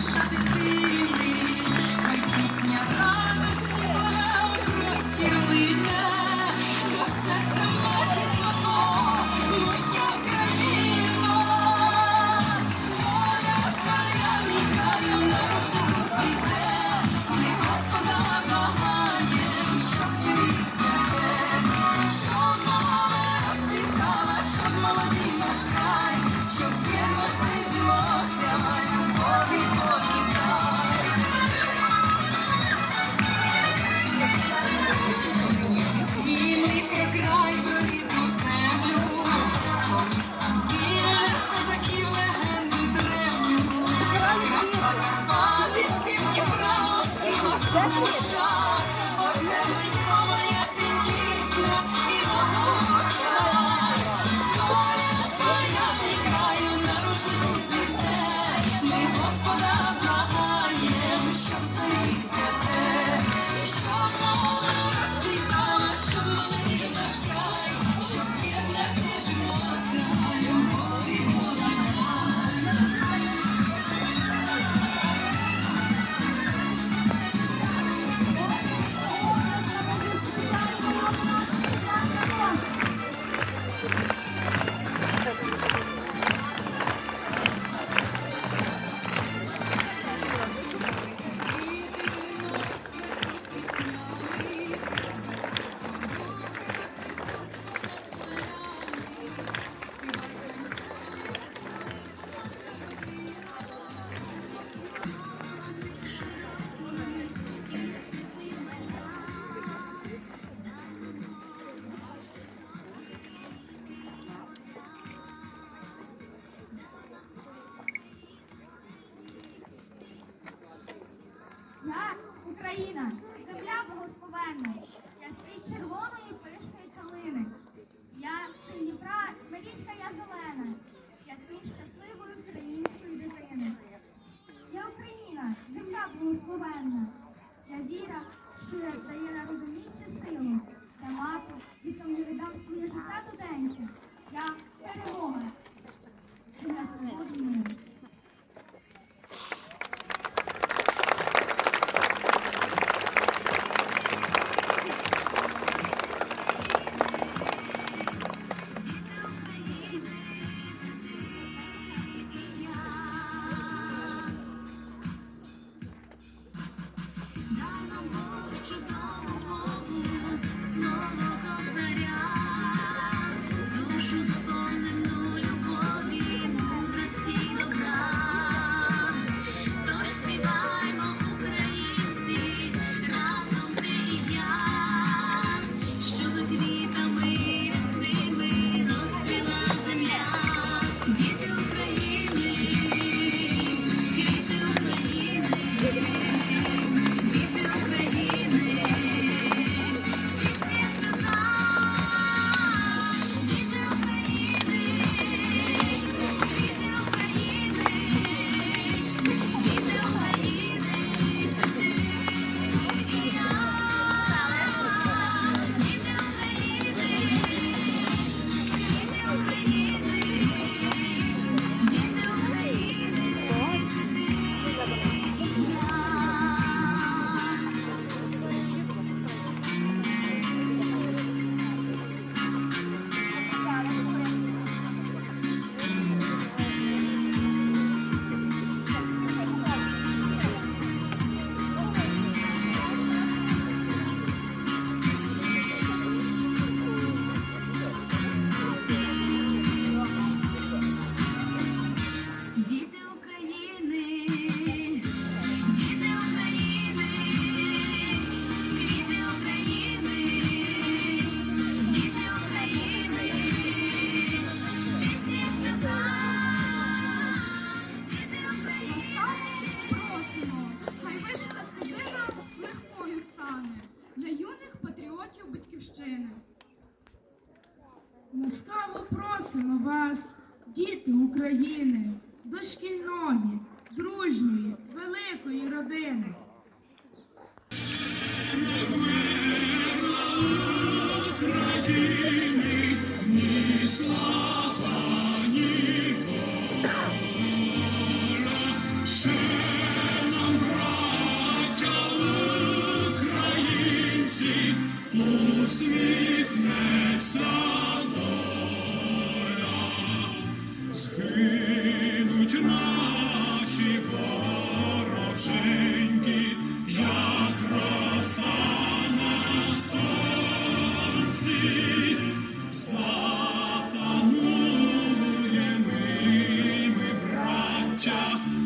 suddenly Україна, земля благословенна, як від червоної пишної калини. людини. future.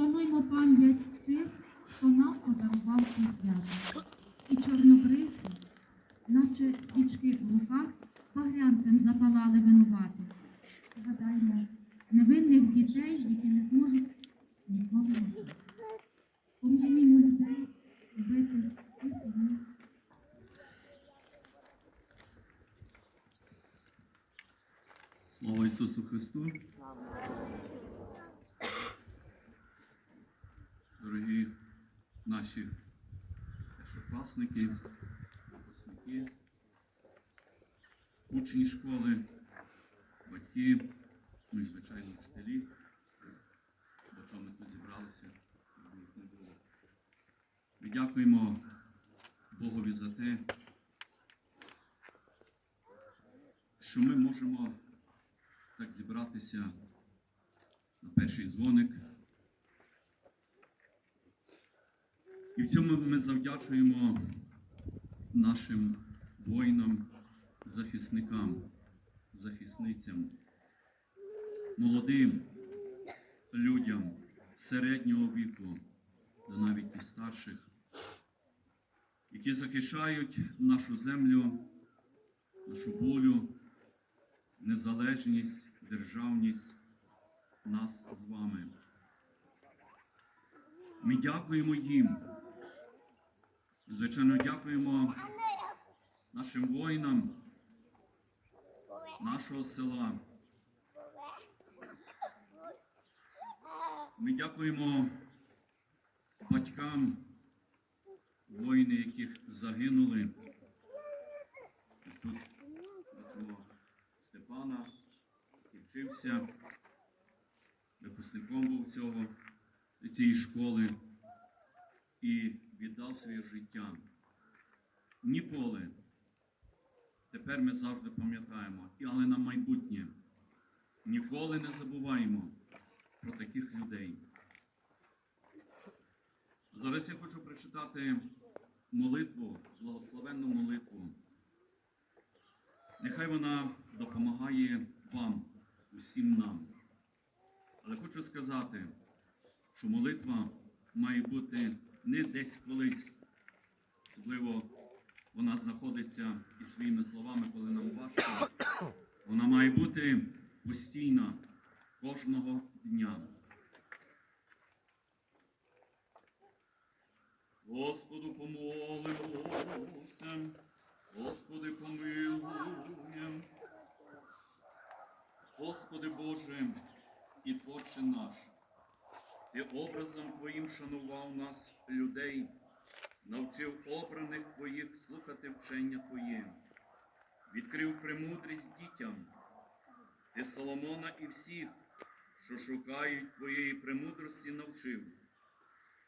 Шануймо пам'ять тих, хто нам подарував це свято. І чорнобривці, наче свічки в руках, багрянцем запалали винувати. Згадаймо невинних дітей, які не зможуть жити. Пом'янімо людей, вбитих і самих. Слава Ісусу Христу! Наші першокласники, випускники, учні школи, батьки, ну і звичайно вчителі, до чого ми тут зібралися, щоб їх не було. Ми дякуємо Богові за те, що ми можемо так зібратися на перший дзвоник. І в цьому ми завдячуємо нашим воїнам, захисникам, захисницям, молодим людям середнього віку, та навіть і старших, які захищають нашу землю, нашу волю, незалежність, державність нас з вами. Ми дякуємо їм. Звичайно, дякуємо нашим воїнам нашого села. Ми дякуємо батькам, воїни, яких загинули. Тут Степана, який вчився, випускником був цього, цієї школи і віддав своє життя. Ніколи. Тепер ми завжди пам'ятаємо, але на майбутнє ніколи не забуваємо про таких людей. Зараз я хочу прочитати молитву, благословенну молитву. Нехай вона допомагає вам, усім нам. Але хочу сказати, що молитва має бути не десь колись, особливо вона знаходиться і своїми словами, коли нам важко. Вона має бути постійна кожного дня. Господу помолимося, Господи помилуй, Господи Боже і Творче наш, Ти образом Твоїм шанував нас, людей, навчив обраних Твоїх слухати вчення Твоє, відкрив премудрість дітям, Ти Соломона і всіх, що шукають Твоєї премудрості, навчив.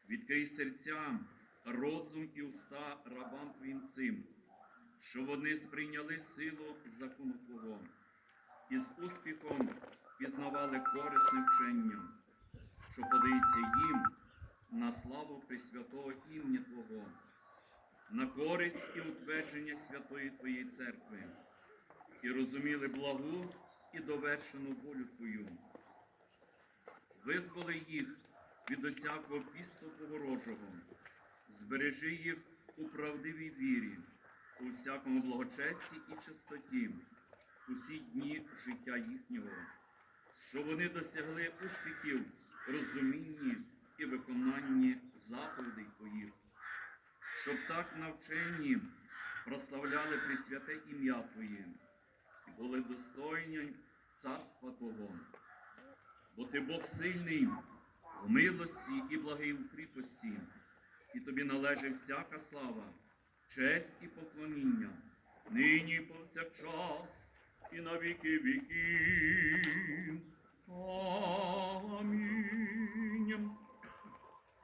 Відкрий серця, розум і уста рабам Твоїм цим, що вони сприйняли силу закону Твого. І з успіхом пізнавали корисне вчення, що подається їм на славу Пресвятого ім'я Твого, на користь і утвердження святої Твоєї церкви, і розуміли благу і довершену волю Твою. Визволи їх від усякого підступу ворожого, збережи їх у правдивій вірі, у всякому благочесті і чистоті, усі дні життя їхнього, що вони досягли успіхів, розумінні і виконанні заповідей Твоїх, щоб так навчені прославляли Пресвяте ім'я Твоє і були достойні царства Твого. Бо ти Бог сильний в милості і благий у і тобі належить всяка слава, честь і поклоніння, нині повсякчас, і на віки віків. Амінь.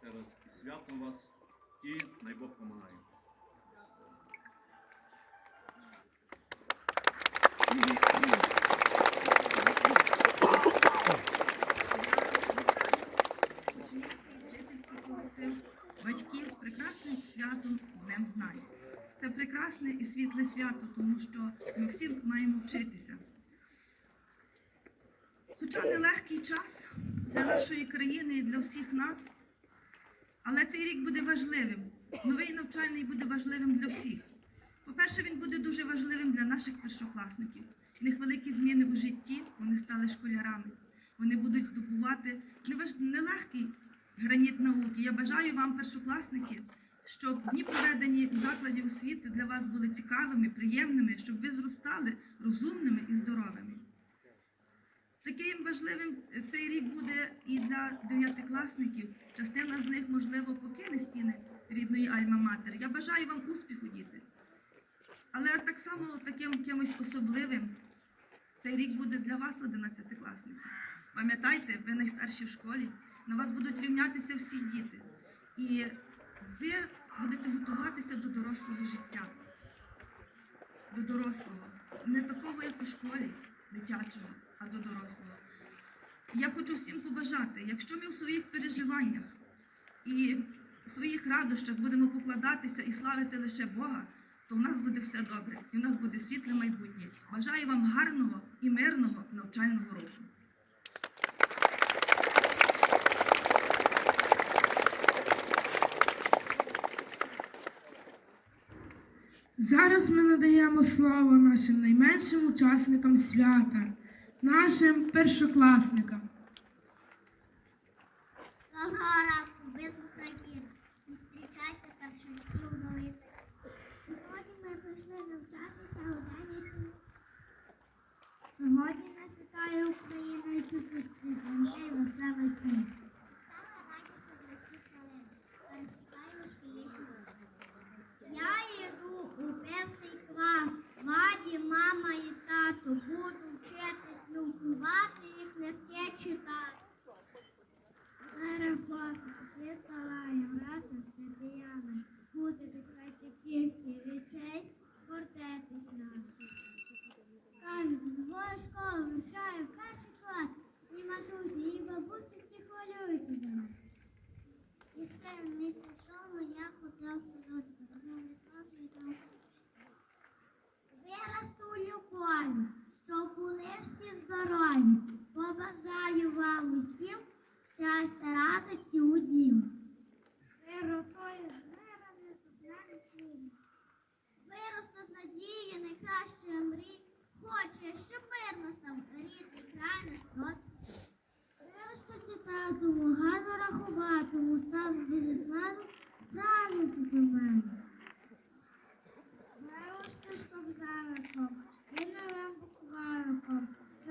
Зараз і святом вас, і най Бог помагає. батьків з прекрасним святом Днем Знань. Це прекрасне і світле свято, тому що ми всі маємо вчитися. Хоча нелегкий час для нашої країни і для всіх нас, але цей рік буде важливим. Новий навчальний буде важливим для всіх. По-перше, він буде дуже важливим для наших першокласників. В них великі зміни у житті, вони стали школярами. Вони будуть здобувати нелегкий граніт науки. Я бажаю вам, першокласники, щоб дні проведені в закладі освіти для вас були цікавими, приємними, щоб ви зростали розумними важливим цей рік буде і для дев'ятикласників. Частина з них, можливо, покине стіни рідної Альма-Матер. Я бажаю вам успіху, діти. Але так само таким якимось особливим цей рік буде для вас, одинадцятикласники. Пам'ятайте, ви найстарші в школі, на вас будуть рівнятися всі діти. І ви будете готуватися до дорослого життя. До дорослого. Не такого, як у школі дитячого, а до дорослого. Я хочу всім побажати, якщо ми в своїх переживаннях і в своїх радощах будемо покладатися і славити лише Бога, то в нас буде все добре, і в нас буде світле майбутнє. Бажаю вам гарного і мирного навчального року. Зараз ми надаємо слово нашим найменшим учасникам свята, нашим першокласникам. Доброго ранку, ви з України. Зустрічайте перших новини. Сьогодні ми прийшли навчатися у нас вітає Україна і дітей веселий день. Я йду у перший клас. Ваді, мама і тато буду вчитись наукувати і книжки читати. Аеропорт, всі палаємо разом з діями. Буде відкрити тільки речей, фортетись наші. Кажуть, двоє школи вивчаю перший клас. І матусі, і бабусі всі хвилюються за нас. І ще місяць тому я ходила в садочку, тому не класний там. Виросту у любові, щоб були всі здорові. Побажаю вам усім щастя, радості у дім. Виросту із мирами, соціальних. Виросту з надією найкращої мрій. Хоче, щоб мир настав рідний край наш просто. Виросту читатиму, гарно рахуватиму, стану бізнесменом, правильно суперменом. Виросту з кобзариком, і з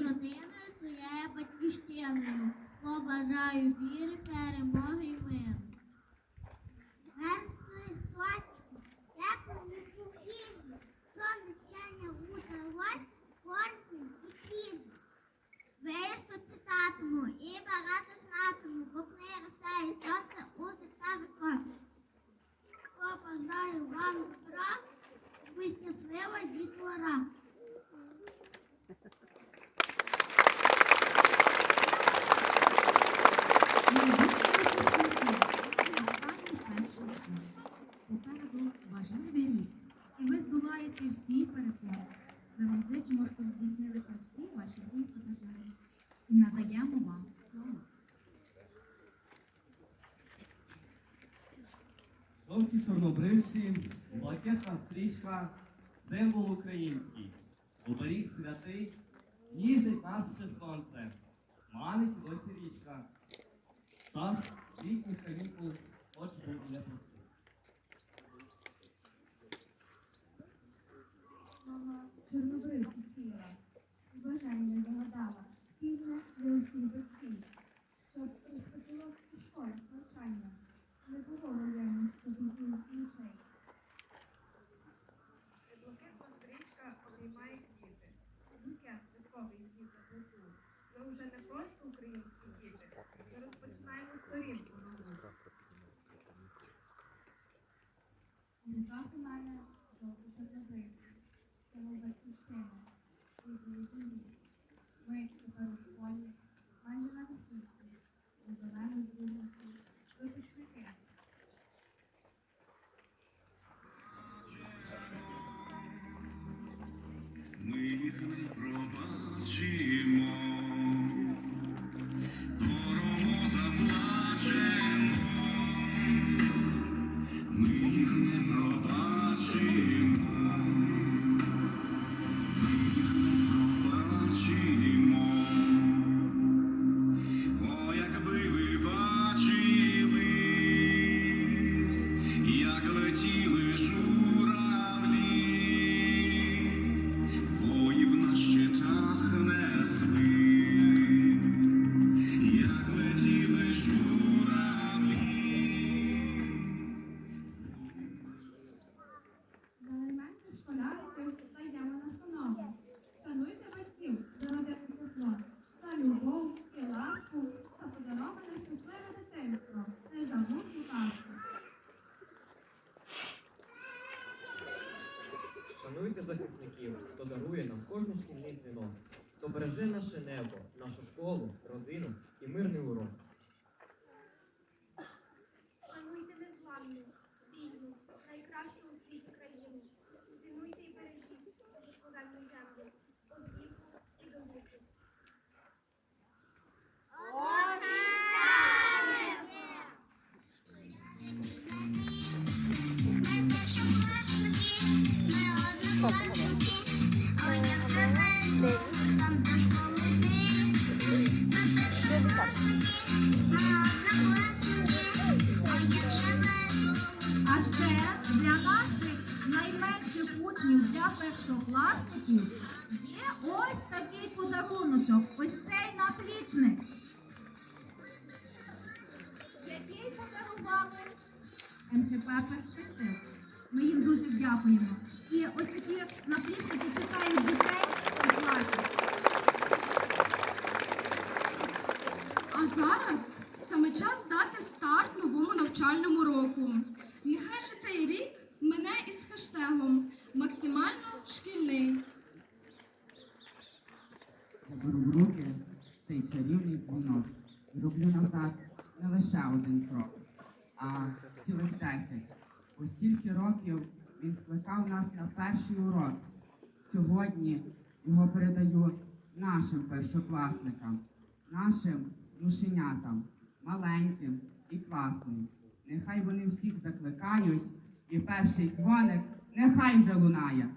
родиною своєю батьківщиною побажаю віри, перемоги і миру. Чорнобривці, блакитна стрічка, символ український, оберіг святий, ніжить нас ще сонце, манить досі річка. Час літніх канікул, хоч був і непростий. Чорнобривці сіла, бажання загадала, спільне для усіх батьків, щоб розпочало у навчання, не було воєнних Ми вже не просто українські діти. Ми розпочинаємо сторінку чорнобривці, село батьківщина, світлої землі. Ми тепер у школі, майже на висоті, у зеленій будинку, Geneva, nosso escola, беру в руки цей чарівний дзвінок роблю назад не лише один крок, а цілих десять. Ось стільки років він скликав нас на перший урок. Сьогодні його передаю нашим першокласникам, нашим душенятам, маленьким і класним. Нехай вони всіх закликають, і перший дзвоник нехай вже лунає.